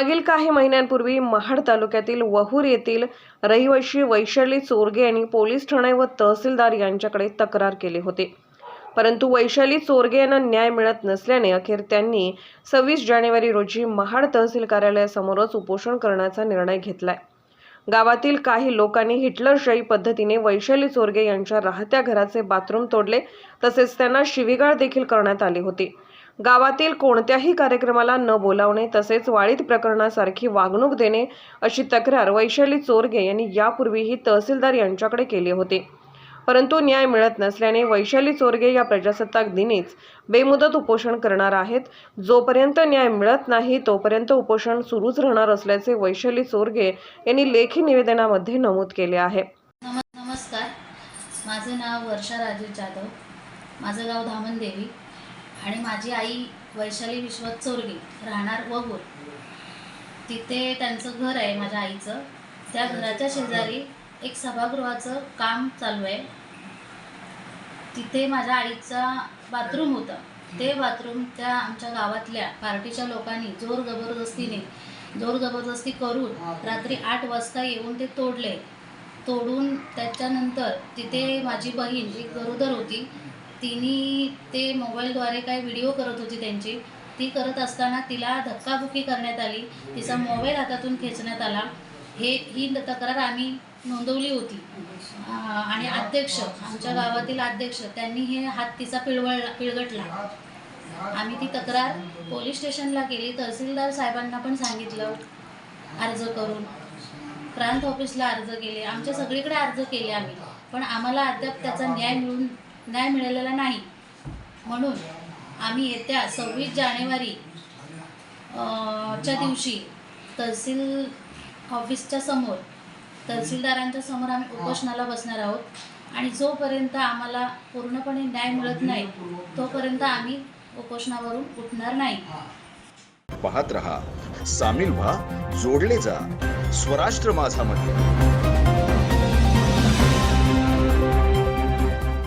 मागील काही महिन्यांपूर्वी महाड तालुक्यातील वहूर येथील रहिवाशी वैशाली चोरगे यांनी पोलीस ठाणे व तहसीलदार यांच्याकडे तक्रार केली होती. परंतु वैशाली चोरगे यांना न्याय मिळत नसल्याने अखेर त्यांनी सव्वीस जानेवारी रोजी महाड तहसील कार्यालयासमोरच उपोषण करण्याचा निर्णय घेतलाय. गावातील काही लोकांनी हिटलरशाही पद्धतीने वैशाली चोरगे यांच्या राहत्या घराचे बाथरूम तोडले तसेच त्यांना शिवीगाळ देखील करण्यात आली होती. गावातील कोणत्याही कार्यक्रमाला न बोलावणे तसेच वाळीत प्रकरणासारखी वागणूक देणे अशी तक्रार वैशाली चोरगे यांनी यापूर्वीही तहसीलदार यांच्याकडे केली होती. परंतु न्याय मिळत नसल्याने वैशाली चोरगे या प्रजासत्ताक दिनीच बेमुदत उपोषण करणार आहेत. जोपर्यंत न्याय मिळत नाही तोपर्यंत उपोषण सुरूच राहणार असल्याचे वैशाली चोरगे यांनी लेखी निवेदनामध्ये नमूद केले आहे. नमस्कार. माझे नाव वर्षा राजू जाधव. माझं गाव धामणदेवी. आणि माझी आई वैशाली विश्वत चोरगे राहणार वगूर तिथे त्यांचं घर आहे माझ्या आईचं. त्या घराच्या शेजारी एक सभागृहाचं काम चालू आहे. तिथे माझ्या आईचा बाथरूम होता. ते बाथरूम त्या आमच्या गावातल्या पार्टीच्या लोकांनी जोर जबरदस्तीने जोर जबरदस्ती करून रात्री आठ वाजता येऊन ते तोडले. तोडून त्याच्यानंतर तिथे माझी बहीण जी गरोदर होती तिने ते मोबाईलद्वारे काय व्हिडिओ करत होती त्यांची ती करत असताना तिला धक्काबुक्की करण्यात आली तिचा मोबाईल हातातून खेचण्यात आला. हे ही तक्रार आम्ही नोंदवली होती. आणि अध्यक्ष आमच्या गावातील अध्यक्ष त्यांनी हे हात तिचा पिळवळला पिळगटला. आम्ही ती तक्रार पोलीस स्टेशनला केली तहसीलदार साहेबांना पण सांगितलं अर्ज करून. प्रांत ऑफिसला अर्ज केले आमच्या सगळीकडे अर्ज केले आम्ही. पण आम्हाला अद्याप त्याचा न्याय मिळून न्याय मिळालेला नाही. म्हणून आम्ही येत्या सव्वीस जानेवारी च्या दिवशी तहसील ऑफिसच्या समोर तहसीलदारांच्या समोर आम्ही उपोषणाला बसणार आहोत. आणि जोपर्यंत आम्हाला पूर्णपणे न्याय मिळत नाही तोपर्यंत आम्ही उपोषणावरून उठणार नाही. पाहत रहा सामील व्हा जोडले जा स्वराष्ट्र माझा मध्ये